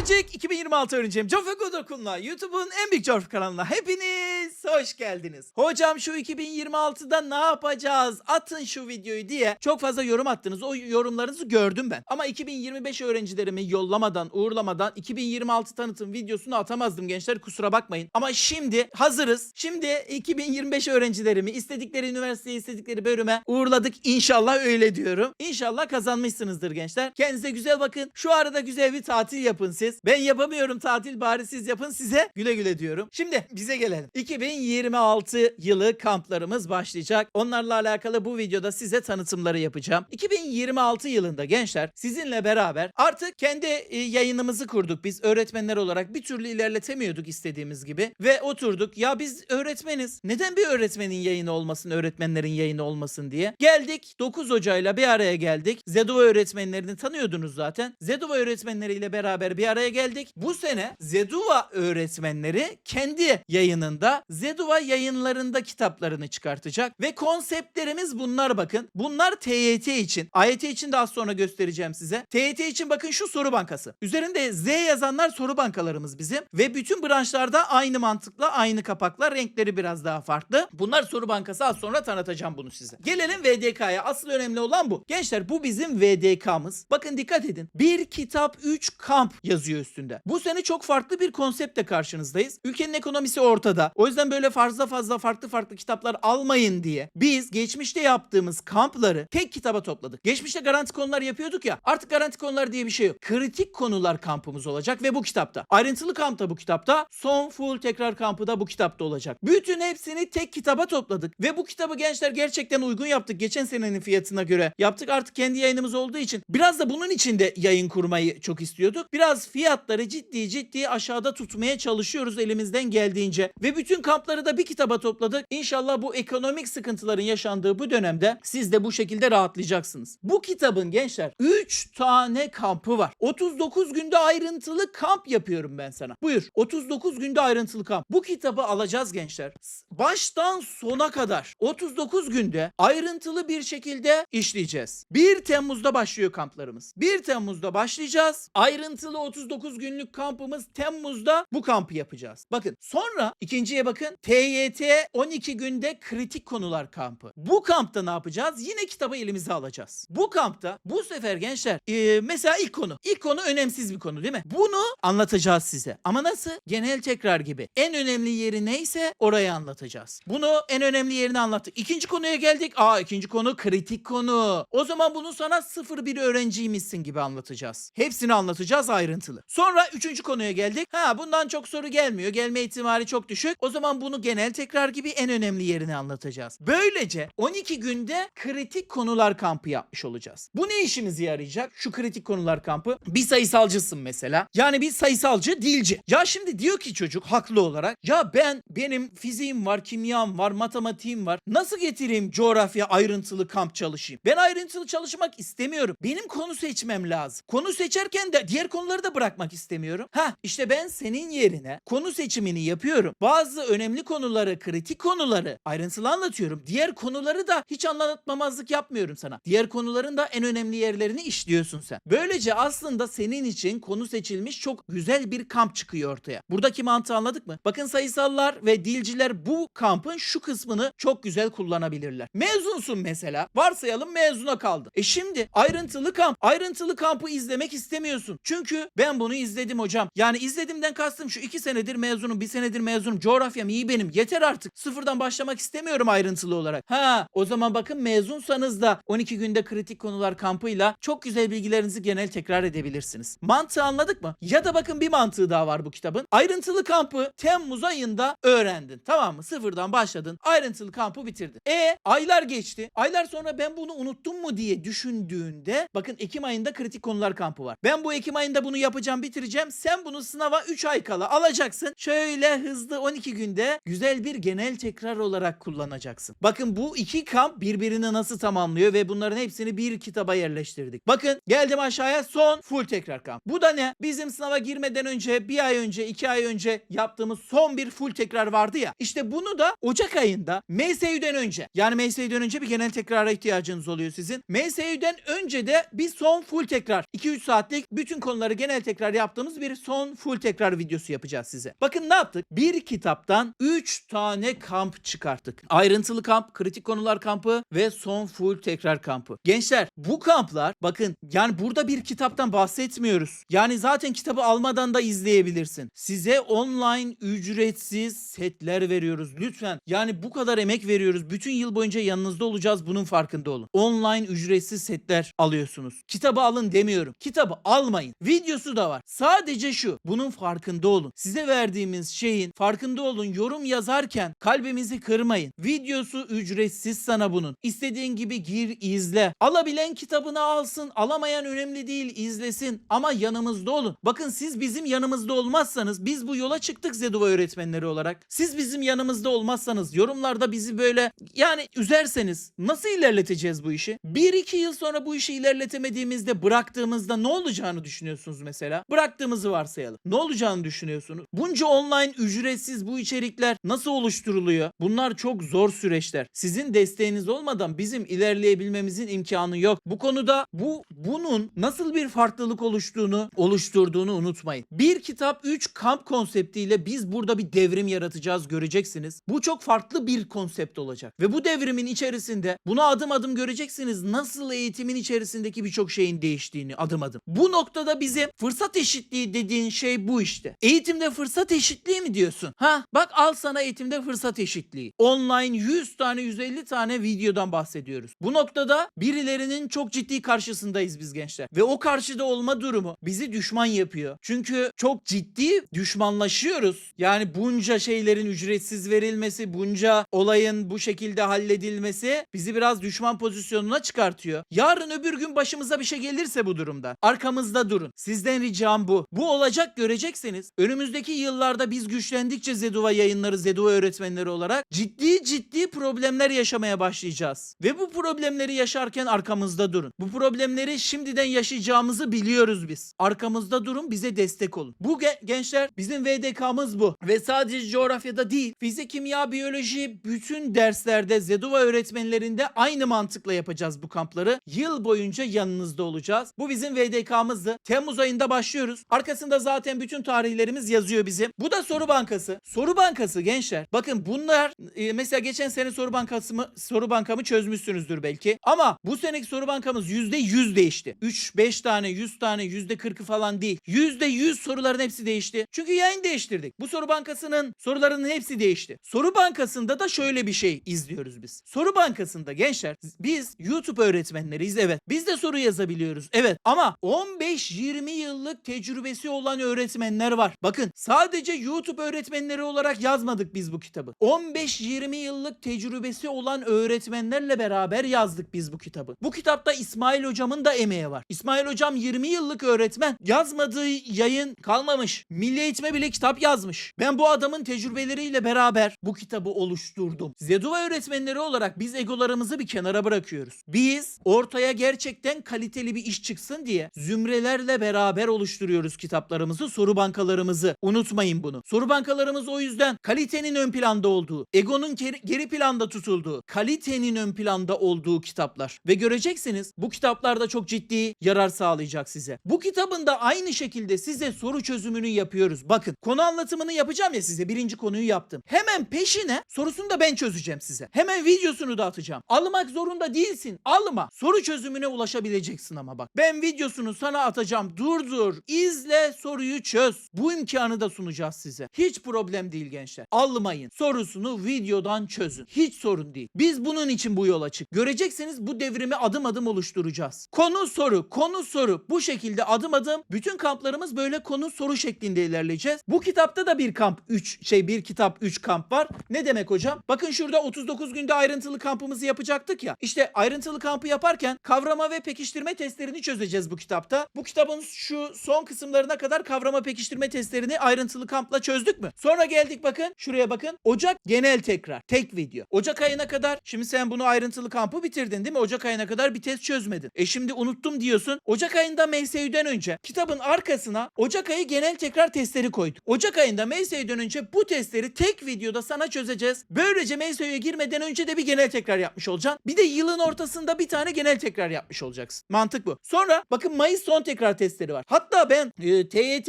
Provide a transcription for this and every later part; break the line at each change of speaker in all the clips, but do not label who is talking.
Gelecek 2026 öğrencim Cofa Godokun'la YouTube'un en büyük Cofa kanalına hepiniz hoş geldiniz. Hocam şu 2026'da ne yapacağız? Atın şu videoyu diye çok fazla yorum attınız. O yorumlarınızı gördüm ben. Ama 2025 öğrencilerimi yollamadan, uğurlamadan 2026 tanıtım videosunu atamazdım gençler kusura bakmayın. Ama şimdi hazırız. Şimdi 2025 öğrencilerimi istedikleri üniversiteye, istedikleri bölüme uğurladık. İnşallah öyle diyorum. İnşallah kazanmışsınızdır gençler. Kendinize güzel bakın. Şu arada güzel bir tatil yapın siz. Ben yapamıyorum tatil bari siz yapın size. Güle güle diyorum. Şimdi bize gelelim. 2026 yılı kamplarımız başlayacak. Onlarla alakalı bu videoda size tanıtımları yapacağım. 2026 yılında gençler sizinle beraber artık kendi e, yayınımızı kurduk biz öğretmenler olarak. Bir türlü ilerletemiyorduk istediğimiz gibi ve oturduk. Ya biz öğretmeniz. Neden bir öğretmenin yayını olmasın, öğretmenlerin yayını olmasın diye. Geldik 9 Hoca'yla bir araya geldik. Zedova öğretmenlerini tanıyordunuz zaten. Zedova öğretmenleriyle beraber bir araya geldik. Bu sene Zedova öğretmenleri kendi yayınında Zedova yayınlarında kitaplarını çıkartacak ve konseptlerimiz bunlar bakın. Bunlar TYT için. AYT için de az sonra göstereceğim size. TYT için bakın şu soru bankası. Üzerinde Z yazanlar soru bankalarımız bizim ve bütün branşlarda aynı mantıkla aynı kapakla renkleri biraz daha farklı. Bunlar soru bankası az sonra tanıtacağım bunu size. Gelelim VDK'ya. Asıl önemli olan bu. Gençler bu bizim VDK'mız. Bakın dikkat edin. Bir kitap 3 kamp yazıyor üstünde. Bu sene çok farklı bir konseptle karşınızdayız. Ülkenin ekonomisi ortada. O yüzden böyle fazla fazla farklı farklı kitaplar almayın diye biz geçmişte yaptığımız kampları tek kitaba topladık. Geçmişte garanti konular yapıyorduk ya. Artık garanti konular diye bir şey yok. Kritik konular kampımız olacak ve bu kitapta. Ayrıntılı kamp da bu kitapta. Son full tekrar kampı da bu kitapta olacak. Bütün hepsini tek kitaba topladık ve bu kitabı gençler gerçekten uygun yaptık. Geçen senenin fiyatına göre yaptık. Artık kendi yayınımız olduğu için biraz da bunun için de yayın kurmayı çok istiyorduk. Biraz fiyatları ciddi ciddi aşağıda tutmaya çalışıyoruz elimizden geldiğince. Ve bütün kampları da bir kitaba topladık. İnşallah bu ekonomik sıkıntıların yaşandığı bu dönemde siz de bu şekilde rahatlayacaksınız. Bu kitabın gençler 3 tane kampı var. 39 günde ayrıntılı kamp yapıyorum ben sana. Buyur 39 günde ayrıntılı kamp. Bu kitabı alacağız gençler. Baştan sona kadar 39 günde ayrıntılı bir şekilde işleyeceğiz. 1 Temmuz'da başlıyor kamplarımız. 1 Temmuz'da başlayacağız. Ayrıntılı 39 günlük kampımız Temmuz'da bu kampı yapacağız. Bakın sonra ikinciye bakın. TYT 12 günde kritik konular kampı. Bu kampta ne yapacağız? Yine kitabı elimize alacağız. Bu kampta bu sefer gençler e, mesela ilk konu. İlk konu önemsiz bir konu değil mi? Bunu anlatacağız size. Ama nasıl? Genel tekrar gibi. En önemli yeri neyse orayı anlatacağız. Bunu en önemli yerini anlattık. İkinci konuya geldik. Aa ikinci konu kritik konu. O zaman bunu sana sıfır bir öğrenciymişsin gibi anlatacağız. Hepsini anlatacağız ayrıntılı. Sonra üçüncü konuya geldik. Ha bundan çok soru gelmiyor. Gelme ihtimali çok düşük. O zaman bunu genel tekrar gibi en önemli yerini anlatacağız. Böylece 12 günde kritik konular kampı yapmış olacağız. Bu ne işimize yarayacak? Şu kritik konular kampı. Bir sayısalcısın mesela. Yani bir sayısalcı dilci. Ya şimdi diyor ki çocuk haklı olarak ya ben benim fiziğim var, kimyam var, matematiğim var. Nasıl getireyim coğrafya ayrıntılı kamp çalışayım? Ben ayrıntılı çalışmak istemiyorum. Benim konu seçmem lazım. Konu seçerken de diğer konuları da bırakmak istemiyorum. Ha işte ben senin yerine konu seçimini yapıyorum. Bazı önemli konuları, kritik konuları ayrıntılı anlatıyorum. Diğer konuları da hiç anlatmamazlık yapmıyorum sana. Diğer konuların da en önemli yerlerini işliyorsun sen. Böylece aslında senin için konu seçilmiş çok güzel bir kamp çıkıyor ortaya. Buradaki mantığı anladık mı? Bakın sayısallar ve dilciler bu kampın şu kısmını çok güzel kullanabilirler. Mezunsun mesela. Varsayalım mezuna kaldın. E şimdi ayrıntılı kamp. Ayrıntılı kampı izlemek istemiyorsun. Çünkü ben bunu izledim hocam. Yani izledimden kastım şu iki senedir mezunum, bir senedir mezunum. Coğrafyam iyi benim. Yeter artık. Sıfırdan başlamak istemiyorum ayrıntılı olarak. Ha o zaman bakın mezunsanız da 12 günde kritik konular kampıyla çok güzel bilgilerinizi genel tekrar edebilirsiniz. Mantığı anladık mı? Ya da bakın bir mantığı daha var bu kitabın. Ayrıntılı kampı Temmuz ayında öğrendin. Tamam mı? Sıfırdan başladın. Ayrıntılı kampı bitirdin. E aylar geçti. Aylar sonra ben bunu unuttum mu diye düşündüğünde bakın Ekim ayında kritik konular kampı var. Ben bu Ekim ayında bunu yapacağım bitireceğim. Sen bunu sınava 3 ay kala alacaksın. Şöyle hızlı 12 günde güzel bir genel tekrar olarak kullanacaksın. Bakın bu iki kamp birbirini nasıl tamamlıyor ve bunların hepsini bir kitaba yerleştirdik. Bakın geldim aşağıya son full tekrar kamp. Bu da ne? Bizim sınava girmeden önce bir ay önce iki ay önce yaptığımız son bir full tekrar vardı ya. İşte bunu da Ocak ayında MSÜ'den önce yani MSÜ'den önce bir genel tekrara ihtiyacınız oluyor sizin. MSÜ'den önce de bir son full tekrar 2-3 saatlik bütün konuları genel tekrar tekrar yaptığımız bir son full tekrar videosu yapacağız size. Bakın ne yaptık? Bir kitaptan 3 tane kamp çıkarttık. Ayrıntılı kamp, kritik konular kampı ve son full tekrar kampı. Gençler bu kamplar bakın yani burada bir kitaptan bahsetmiyoruz. Yani zaten kitabı almadan da izleyebilirsin. Size online ücretsiz setler veriyoruz lütfen. Yani bu kadar emek veriyoruz. Bütün yıl boyunca yanınızda olacağız bunun farkında olun. Online ücretsiz setler alıyorsunuz. Kitabı alın demiyorum. Kitabı almayın. Videosu da var. Sadece şu. Bunun farkında olun. Size verdiğimiz şeyin farkında olun. Yorum yazarken kalbimizi kırmayın. Videosu ücretsiz sana bunun. İstediğin gibi gir izle. Alabilen kitabını alsın. Alamayan önemli değil izlesin. Ama yanımızda olun. Bakın siz bizim yanımızda olmazsanız biz bu yola çıktık Zeduva öğretmenleri olarak. Siz bizim yanımızda olmazsanız yorumlarda bizi böyle yani üzerseniz nasıl ilerleteceğiz bu işi? 1-2 yıl sonra bu işi ilerletemediğimizde bıraktığımızda ne olacağını düşünüyorsunuz mesela? Bıraktığımızı varsayalım. Ne olacağını düşünüyorsunuz? Bunca online ücretsiz bu içerikler nasıl oluşturuluyor? Bunlar çok zor süreçler. Sizin desteğiniz olmadan bizim ilerleyebilmemizin imkanı yok. Bu konuda bu bunun nasıl bir farklılık oluştuğunu oluşturduğunu unutmayın. Bir kitap 3 kamp konseptiyle biz burada bir devrim yaratacağız göreceksiniz. Bu çok farklı bir konsept olacak. Ve bu devrimin içerisinde bunu adım adım göreceksiniz. Nasıl eğitimin içerisindeki birçok şeyin değiştiğini adım adım. Bu noktada bize fırsat eşitliği dediğin şey bu işte. Eğitimde fırsat eşitliği mi diyorsun? Ha bak al sana eğitimde fırsat eşitliği. Online 100 tane 150 tane videodan bahsediyoruz. Bu noktada birilerinin çok ciddi karşısındayız biz gençler. Ve o karşıda olma durumu bizi düşman yapıyor. Çünkü çok ciddi düşmanlaşıyoruz. Yani bunca şeylerin ücretsiz verilmesi, bunca olayın bu şekilde halledilmesi bizi biraz düşman pozisyonuna çıkartıyor. Yarın öbür gün başımıza bir şey gelirse bu durumda arkamızda durun. Sizden ricam bu. Bu olacak göreceksiniz. Önümüzdeki yıllarda biz güçlendikçe Zeduva yayınları, Zeduva öğretmenleri olarak ciddi ciddi problemler yaşamaya başlayacağız. Ve bu problemleri yaşarken arkamızda durun. Bu problemleri şimdiden yaşayacağımızı biliyoruz biz. Arkamızda durun, bize destek olun. Bu ge- gençler bizim VDK'mız bu. Ve sadece coğrafyada değil, fizik, kimya, biyoloji bütün derslerde Zeduva öğretmenlerinde aynı mantıkla yapacağız bu kampları. Yıl boyunca yanınızda olacağız. Bu bizim VDK'mızdı. Temmuz ayında başlıyoruz. Arkasında zaten bütün tarihlerimiz yazıyor bizim. Bu da soru bankası. Soru bankası gençler. Bakın bunlar e, mesela geçen sene soru bankası mı soru bankamı çözmüşsünüzdür belki. Ama bu seneki soru bankamız %100 değişti. 3-5 tane, 100 tane, %40'ı falan değil. %100 soruların hepsi değişti. Çünkü yayın değiştirdik. Bu soru bankasının sorularının hepsi değişti. Soru bankasında da şöyle bir şey izliyoruz biz. Soru bankasında gençler biz YouTube öğretmenleriyiz evet. Biz de soru yazabiliyoruz evet. Ama 15-20 yıllık tecrübesi olan öğretmenler var. Bakın sadece YouTube öğretmenleri olarak yazmadık biz bu kitabı. 15-20 yıllık tecrübesi olan öğretmenlerle beraber yazdık biz bu kitabı. Bu kitapta İsmail hocamın da emeği var. İsmail hocam 20 yıllık öğretmen. Yazmadığı yayın kalmamış. Milli Eğitim'e bile kitap yazmış. Ben bu adamın tecrübeleriyle beraber bu kitabı oluşturdum. Zeduva öğretmenleri olarak biz egolarımızı bir kenara bırakıyoruz. Biz ortaya gerçekten kaliteli bir iş çıksın diye zümrelerle beraber oluşturuyoruz kitaplarımızı, soru bankalarımızı. Unutmayın bunu. Soru bankalarımız o yüzden kalitenin ön planda olduğu, egonun geri, planda tutulduğu, kalitenin ön planda olduğu kitaplar. Ve göreceksiniz bu kitaplarda çok ciddi yarar sağlayacak size. Bu kitabın da aynı şekilde size soru çözümünü yapıyoruz. Bakın konu anlatımını yapacağım ya size. Birinci konuyu yaptım. Hemen peşine sorusunu da ben çözeceğim size. Hemen videosunu da atacağım. Almak zorunda değilsin. Alma. Soru çözümüne ulaşabileceksin ama bak. Ben videosunu sana atacağım. Durdur. İzle soruyu çöz. Bu imkanı da sunacağız size. Hiç problem değil gençler. Almayın. Sorusunu videodan çözün. Hiç sorun değil. Biz bunun için bu yola çık. Göreceksiniz bu devrimi adım adım oluşturacağız. Konu soru, konu soru. Bu şekilde adım adım bütün kamplarımız böyle konu soru şeklinde ilerleyeceğiz. Bu kitapta da bir kamp 3 şey bir kitap 3 kamp var. Ne demek hocam? Bakın şurada 39 günde ayrıntılı kampımızı yapacaktık ya. İşte ayrıntılı kampı yaparken kavrama ve pekiştirme testlerini çözeceğiz bu kitapta. Bu kitabın şu son kısımlarına kadar kavrama pekiştirme testlerini ayrıntılı kampla çözdük mü? Sonra geldik bakın şuraya bakın. Ocak genel tekrar. Tek video. Ocak ayına kadar şimdi sen bunu ayrıntılı kampı bitirdin değil mi? Ocak ayına kadar bir test çözmedin. E şimdi unuttum diyorsun. Ocak ayında MSÜ'den önce kitabın arkasına Ocak ayı genel tekrar testleri koyduk. Ocak ayında MSÜ'den önce bu testleri tek videoda sana çözeceğiz. Böylece MSÜ'ye girmeden önce de bir genel tekrar yapmış olacaksın. Bir de yılın ortasında bir tane genel tekrar yapmış olacaksın. Mantık bu. Sonra bakın Mayıs son tekrar testleri var. Hatta Hatta ben e, TYT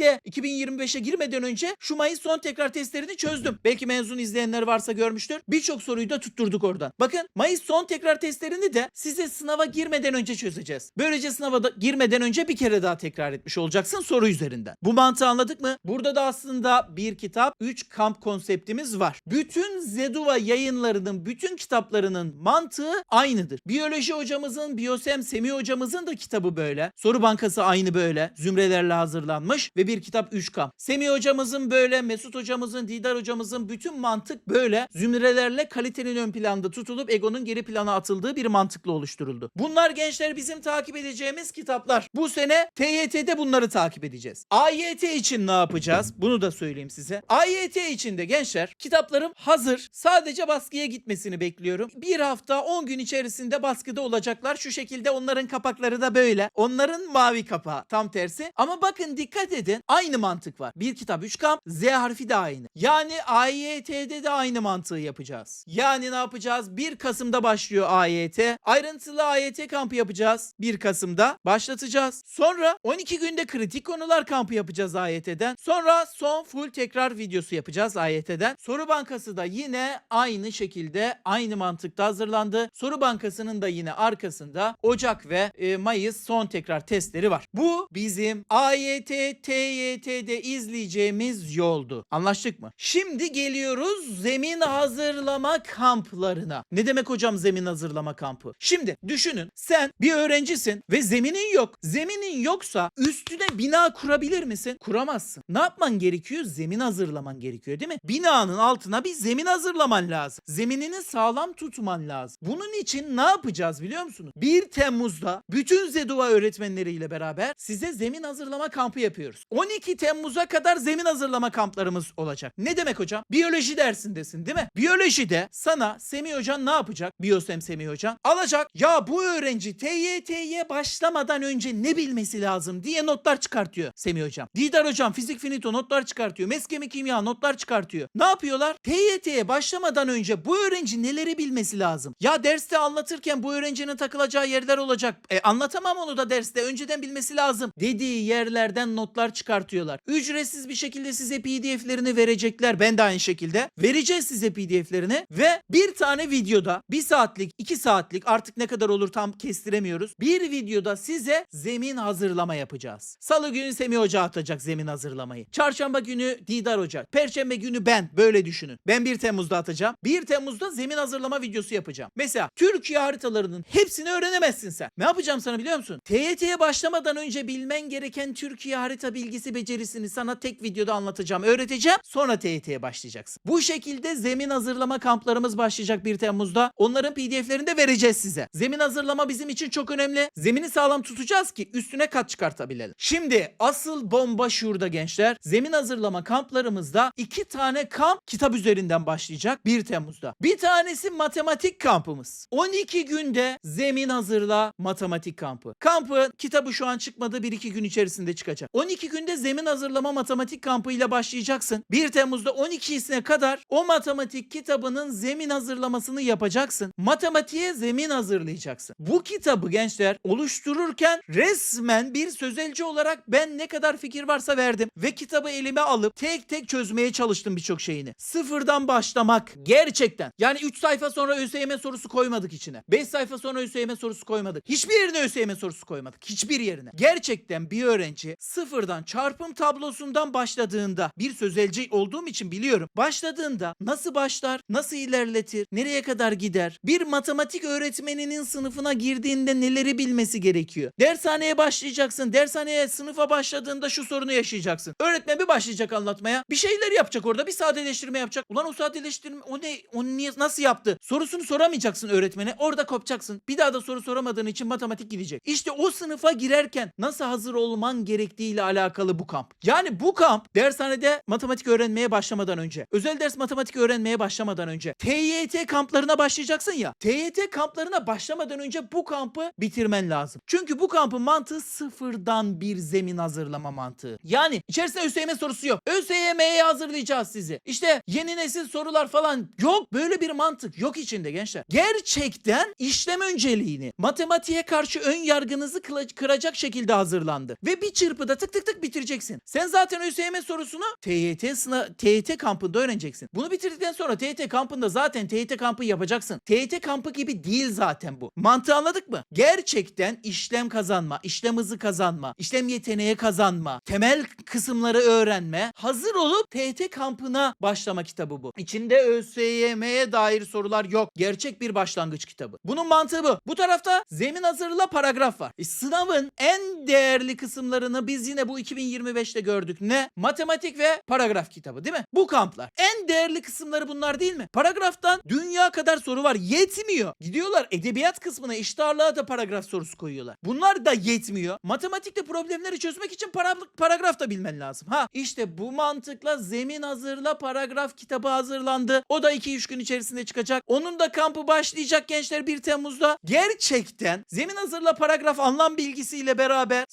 2025'e girmeden önce şu Mayıs son tekrar testlerini çözdüm. Belki mezun izleyenler varsa görmüştür. Birçok soruyu da tutturduk oradan. Bakın Mayıs son tekrar testlerini de size sınava girmeden önce çözeceğiz. Böylece sınava da girmeden önce bir kere daha tekrar etmiş olacaksın soru üzerinden. Bu mantığı anladık mı? Burada da aslında bir kitap, 3 kamp konseptimiz var. Bütün Zeduva yayınlarının bütün kitaplarının mantığı aynıdır. Biyoloji hocamızın, Biyosem Semih hocamızın da kitabı böyle. Soru bankası aynı böyle. Zümrelerle hazırlanmış ve bir kitap 3 kamp. Semih hocamızın böyle, Mesut hocamızın, Didar hocamızın bütün mantık böyle. Zümrelerle kalitenin ön planda tutulup egonun geri plana atıldığı bir mantıkla oluşturuldu. Bunlar gençler bizim takip edeceğimiz kitaplar. Bu sene TYT'de bunları takip edeceğiz. AYT için ne yapacağız? Bunu da söyleyeyim size. AYT için de gençler kitaplarım hazır. Sadece baskıya gitmesini bekliyorum. Bir hafta 10 gün içerisinde baskıda olacaklar. Şu şekilde onların kapakları da böyle. Onların mavi kapağı tam tersi. Ama bakın dikkat edin aynı mantık var. Bir kitap 3 kamp Z harfi de aynı. Yani AYT'de de aynı mantığı yapacağız. Yani ne yapacağız? 1 Kasım'da başlıyor AYT. Ayrıntılı AYT kampı yapacağız. 1 Kasım'da başlatacağız. Sonra 12 günde kritik konular kampı yapacağız AYT'den. Sonra son full tekrar videosu yapacağız AYT'den. Soru bankası da yine aynı şekilde aynı mantıkta hazırlandı. Soru bankasının da yine arkasında Ocak ve e, Mayıs son tekrar testleri var. Bu bizim AYT, TYT'de izleyeceğimiz yoldu. Anlaştık mı? Şimdi geliyoruz zemin hazırlama kamplarına. Ne demek hocam zemin hazırlama kampı? Şimdi düşünün sen bir öğrencisin ve zeminin yok. Zeminin yoksa üstüne bina kurabilir misin? Kuramazsın. Ne yapman gerekiyor? Zemin hazırlaman gerekiyor değil mi? Binanın altına bir zemin hazırlaman lazım. Zeminini sağlam tutman lazım. Bunun için ne yapacağız biliyor musunuz? 1 Temmuz'da bütün Zeduva öğretmenleriyle beraber size zemin hazırlama kampı yapıyoruz. 12 Temmuz'a kadar zemin hazırlama kamplarımız olacak. Ne demek hocam? Biyoloji dersindesin değil mi? Biyolojide sana Semih Hocan ne yapacak? Biyosem Semih Hocan. Alacak. Ya bu öğrenci TYT'ye başlamadan önce ne bilmesi lazım diye notlar çıkartıyor Semih Hocam. Didar Hocam fizik finito notlar çıkartıyor. Meskemi kimya notlar çıkartıyor. Ne yapıyorlar? TYT'ye başlamadan önce bu öğrenci neleri bilmesi lazım? Ya derste anlatırken bu öğrencinin takılacağı yerler olacak. E anlatamam onu da derste. Önceden bilmesi lazım. Dediği yerlerden notlar çıkartıyorlar. Ücretsiz bir şekilde size PDF'lerini verecekler. Ben de aynı şekilde. Vereceğiz size PDF'lerini ve bir tane videoda bir saatlik, iki saatlik artık ne kadar olur tam kestiremiyoruz. Bir videoda size zemin hazırlama yapacağız. Salı günü Semih Hoca atacak zemin hazırlamayı. Çarşamba günü Didar Hoca. Perşembe günü ben. Böyle düşünün. Ben 1 Temmuz'da atacağım. 1 Temmuz'da zemin hazırlama videosu yapacağım. Mesela Türkiye haritalarının hepsini öğrenemezsin sen. Ne yapacağım sana biliyor musun? TYT'ye başlamadan önce bilmen gereken Türkiye harita bilgisi becerisini sana tek videoda anlatacağım, öğreteceğim. Sonra TYT'ye başlayacaksın. Bu şekilde zemin hazırlama kamplarımız başlayacak 1 Temmuz'da. Onların PDF'lerini de vereceğiz size. Zemin hazırlama bizim için çok önemli. Zemini sağlam tutacağız ki üstüne kat çıkartabilelim. Şimdi asıl bomba şurada gençler. Zemin hazırlama kamplarımızda iki tane kamp kitap üzerinden başlayacak 1 Temmuz'da. Bir tanesi matematik kampımız. 12 günde zemin hazırla matematik kampı. Kampı kitabı şu an çıkmadı 1-2 gün içerisinde çıkacak. 12 günde zemin hazırlama matematik kampı ile başlayacaksın. 1 Temmuz'da 12'sine kadar o matematik kitabının zemin hazırlamasını yapacaksın. Matematiğe zemin hazırlayacaksın. Bu kitabı gençler oluştururken resmen bir sözelci olarak ben ne kadar fikir varsa verdim ve kitabı elime alıp tek tek çözmeye çalıştım birçok şeyini. Sıfırdan başlamak gerçekten. Yani 3 sayfa sonra ÖSYM sorusu koymadık içine. 5 sayfa sonra ÖSYM sorusu koymadık. Hiçbir yerine ÖSYM sorusu koymadık. Hiçbir yerine. Gerçekten bir öğrenci sıfırdan çarpım tablosundan başladığında bir sözelci olduğum için biliyorum. Başladığında nasıl başlar, nasıl ilerletir, nereye kadar gider? Bir matematik öğretmeninin sınıfına girdiğinde neleri bilmesi gerekiyor? Dershaneye başlayacaksın. Dershaneye sınıfa başladığında şu sorunu yaşayacaksın. Öğretmen bir başlayacak anlatmaya. Bir şeyler yapacak orada. Bir sadeleştirme yapacak. Ulan o sadeleştirme o ne? Onu niye nasıl yaptı? Sorusunu soramayacaksın öğretmene. Orada kopacaksın. Bir daha da soru soramadığın için matematik gidecek. İşte o sınıfa girerken nasıl hazır olman gerektiğiyle alakalı bu kamp. Yani bu kamp dershanede matematik öğrenmeye başlamadan önce, özel ders matematik öğrenmeye başlamadan önce, TYT kamplarına başlayacaksın ya. TYT kamplarına başlamadan önce bu kampı bitirmen lazım. Çünkü bu kampın mantığı sıfırdan bir zemin hazırlama mantığı. Yani içerisinde ÖSYM sorusu yok. ÖSYM'ye hazırlayacağız sizi. İşte yeni nesil sorular falan yok. Böyle bir mantık yok içinde gençler. Gerçekten işlem önceliğini matematiğe karşı ön yargınızı kıracak şekilde hazırlandı. Ve bir çırpıda tık tık tık bitireceksin. Sen zaten ÖSYM sorusunu TYT sınav TYT kampında öğreneceksin. Bunu bitirdikten sonra TYT kampında zaten TYT kampı yapacaksın. TYT kampı gibi değil zaten bu. Mantığı anladık mı? Gerçekten işlem kazanma, işlem hızı kazanma, işlem yeteneği kazanma, temel kısımları öğrenme, hazır olup TYT kampına başlama kitabı bu. İçinde ÖSYM'ye dair sorular yok. Gerçek bir başlangıç kitabı. Bunun mantığı bu. Bu tarafta zemin hazırla paragraf var. E, sınavın en değerli kısımlarını biz yine bu 2025'te gördük. Ne? Matematik ve paragraf kitabı değil mi? Bu kamplar. En değerli kısımları bunlar değil mi? Paragraftan dünya kadar soru var. Yetmiyor. Gidiyorlar edebiyat kısmına eşit ağırlığa da paragraf sorusu koyuyorlar. Bunlar da yetmiyor. Matematikte problemleri çözmek için para, paragraf da bilmen lazım. Ha işte bu mantıkla zemin hazırla paragraf kitabı hazırlandı. O da 2-3 gün içerisinde çıkacak. Onun da kampı başlayacak gençler 1 Temmuz'da. Gerçekten zemin hazırla paragraf anlam bilgisiyle beraber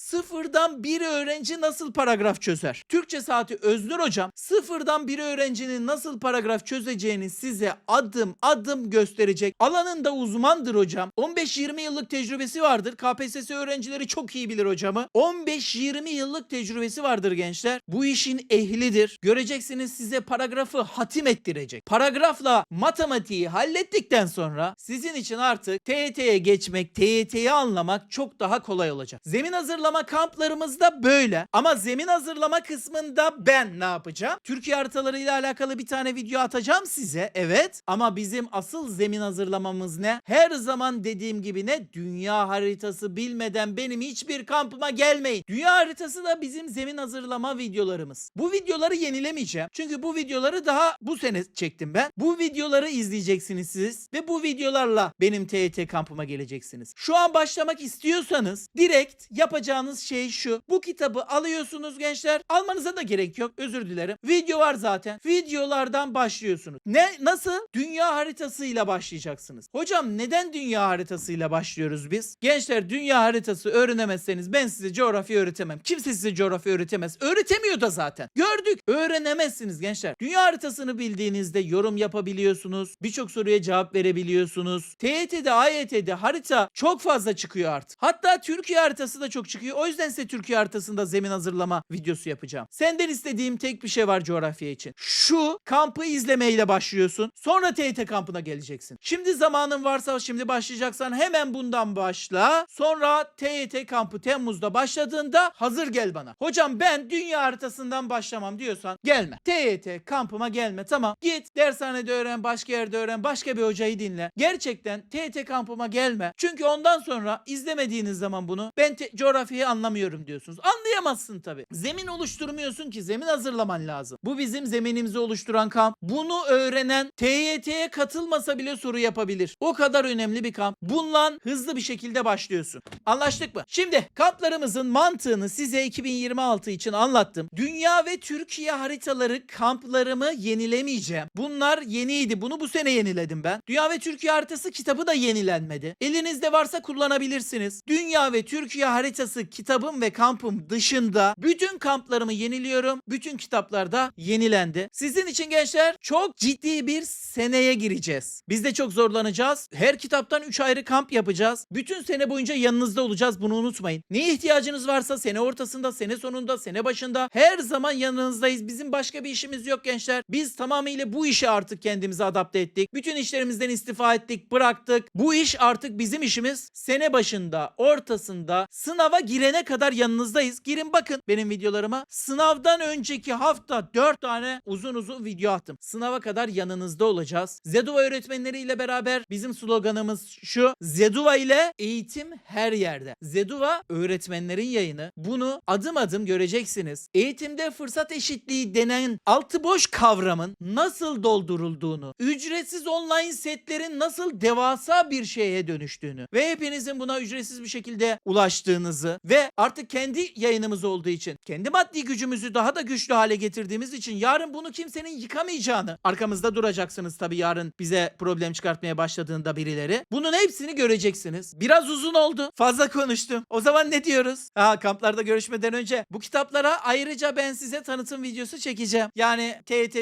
sıfırdan bir öğrenci nasıl paragraf çözer? Türkçe saati Öznur hocam sıfırdan bir öğrencinin nasıl paragraf çözeceğini size adım adım gösterecek. Alanında uzmandır hocam. 15-20 yıllık tecrübesi vardır. KPSS öğrencileri çok iyi bilir hocamı. 15-20 yıllık tecrübesi vardır gençler. Bu işin ehlidir. Göreceksiniz size paragrafı hatim ettirecek. Paragrafla matematiği hallettikten sonra sizin için artık TYT'ye geçmek, TYT'yi anlamak çok daha kolay olacak. Zemin hazırlama kamplarımız da böyle. Ama zemin hazırlama kısmında ben ne yapacağım? Türkiye haritalarıyla alakalı bir tane video atacağım size. Evet. Ama bizim asıl zemin hazırlamamız ne? Her zaman dediğim gibi ne? Dünya haritası bilmeden benim hiçbir kampıma gelmeyin. Dünya haritası da bizim zemin hazırlama videolarımız. Bu videoları yenilemeyeceğim. Çünkü bu videoları daha bu sene çektim ben. Bu videoları izleyeceksiniz siz ve bu videolarla benim TYT kampıma geleceksiniz. Şu an başlamak istiyorsanız direkt yapacağınız şey şu. Bu kitabı alıyorsunuz gençler. Almanıza da gerek yok. Özür dilerim. Video var zaten. Videolardan başlıyorsunuz. Ne nasıl? Dünya haritasıyla başlayacaksınız. Hocam neden dünya haritasıyla başlıyoruz biz? Gençler dünya haritası öğrenemezseniz ben size coğrafya öğretemem. Kimse size coğrafya öğretemez. Öğretemiyor da zaten. Gördük. Öğrenemezsiniz gençler. Dünya haritasını bildiğinizde yorum yapabiliyorsunuz. Birçok soruya cevap verebiliyorsunuz. TYT'de, AYT'de harita çok fazla çıkıyor artık. Hatta Türkiye haritası da çok çıkıyor. O yüzden size Türkiye haritasında zemin hazırlama videosu yapacağım. Senden istediğim tek bir şey var coğrafya için. Şu kampı izlemeyle başlıyorsun. Sonra TYT kampına geleceksin. Şimdi zamanın varsa şimdi başlayacaksan hemen bundan başla. Sonra TYT kampı Temmuz'da başladığında hazır gel bana. Hocam ben dünya haritasından başlamam diyorsan gelme. TYT kampıma gelme tamam. Git dershanede öğren, başka yerde öğren, başka bir hocayı dinle. Gerçekten TYT kampıma gelme. Çünkü ondan sonra izlemediğiniz zaman bunu ben coğrafyayı anlamıyorum diyorsunuz. Anlayamazsın tabii. Zemin oluşturmuyorsun ki zemin hazırlaman lazım. Bu bizim zeminimizi oluşturan kamp. Bunu öğrenen TYT'ye katılmasa bile soru yapabilir. O kadar önemli bir kamp. Bununla hızlı bir şekilde başlıyorsun. Anlaştık mı? Şimdi kamplarımızın mantığını size 2026 için anlattım. Dünya ve Türkiye haritaları kamplarımı yenilemeyeceğim. Bunlar yeniydi. Bunu bu sene yeniledim ben. Dünya ve Türkiye haritası kitabı da yenilenmedi. Elinizde varsa kullanabilirsiniz. Dünya ve Türkiye haritası kitabım ve kampım dışında bütün kamplarımı yeniliyorum. Bütün kitaplar da yenilendi. Sizin için gençler çok ciddi bir seneye gireceğiz. Biz de çok zorlanacağız. Her kitaptan 3 ayrı kamp yapacağız. Bütün sene boyunca yanınızda olacağız. Bunu unutmayın. Neye ihtiyacınız varsa sene ortasında, sene sonunda, sene başında her zaman yanınızdayız. Bizim başka bir işimiz yok gençler. Biz tamamıyla bu işe artık kendimizi adapte ettik. Bütün işlerimizden istifa ettik, bıraktık. Bu iş artık bizim işimiz. Sene başında, ortasında, sınava girene kadar yanınızdayız. Girin bakın benim videolarıma. Sınavdan önceki hafta 4 tane uzun uzun video attım. Sınava kadar yanınızda olacağız. Zeduva öğretmenleriyle beraber bizim sloganımız şu. Zeduva ile eğitim her yerde. Zeduva öğretmenlerin yayını. Bunu adım adım göreceksiniz. Eğitimde fırsat eşitliği denen altı boş kavramın nasıl doldurulduğunu, ücretsiz online setlerin nasıl devasa bir şeye dönüştüğünü ve hepinizin buna ücretsiz bir şekilde ulaştığınızı ve artık kendi yayınımız olduğu için kendi maddi gücümüzü daha da güçlü hale getirdiğimiz için yarın bunu kimsenin yıkamayacağını. Arkamızda duracaksınız tabii yarın bize problem çıkartmaya başladığında birileri. Bunun hepsini göreceksiniz. Biraz uzun oldu. Fazla konuştum. O zaman ne diyoruz? Ha kamplarda görüşmeden önce bu kitaplara ayrıca ben size tanıtım videosu çekeceğim. Yani TYT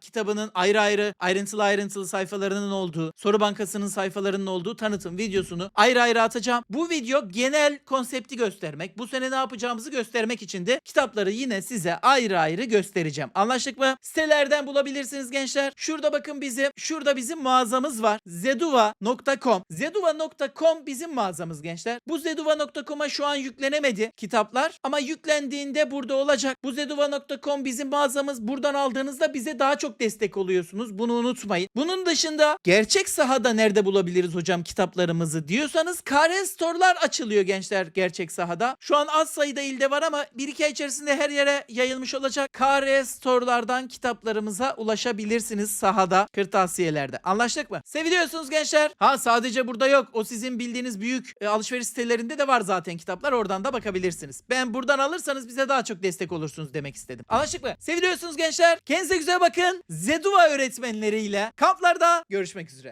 kitabının ayrı ayrı ayrıntılı ayrıntılı sayfalarının olduğu, soru bankasının sayfalarının olduğu tanıtım videosunu ayrı ayrı atacağım. Bu video genel konsepti göstermek, bu sene ne yapacağımızı göstermek için de kitapları yine size ayrı ayrı göstereceğim. Anlaştık mı? Sitelerden bulabilirsiniz gençler. Şurada bakın bizim, şurada bizim mağazamız var. zeduva.com. Zeduva.com bizim mağazamız gençler. Bu zeduva.com'a şu an yüklenemedi kitaplar ama yüklendiğinde burada olacak. Bu zeduva.com bizim mağazamız. Buradan aldığınızda bize daha çok destek oluyorsunuz. Bunu unutmayın. Bunun dışında gerçek sahada nerede bulabiliriz hocam kitaplarımızı diyorsanız KR Store'lar açılıyor gençler gerçek sahada. Şu an az sayıda ilde var ama bir iki ay içerisinde her yere yayılmış olacak. KR Store'lardan kitaplarımıza ulaşabilirsiniz sahada, kırtasiyelerde. Anlaştık mı? Seviliyorsunuz gençler. Ha sadece burada yok. O sizin bildiğiniz büyük e, alışveriş sitelerinde de var zaten kitaplar. Oradan da bakabilirsiniz. Ben buradan alırsanız bize daha çok destek olursunuz demek istedim. Anlaştık mı? Seviliyorsunuz gençler. Kendinize güzel bakın. Zeduva öğretmenleriyle kamplarda görüşmek üzere.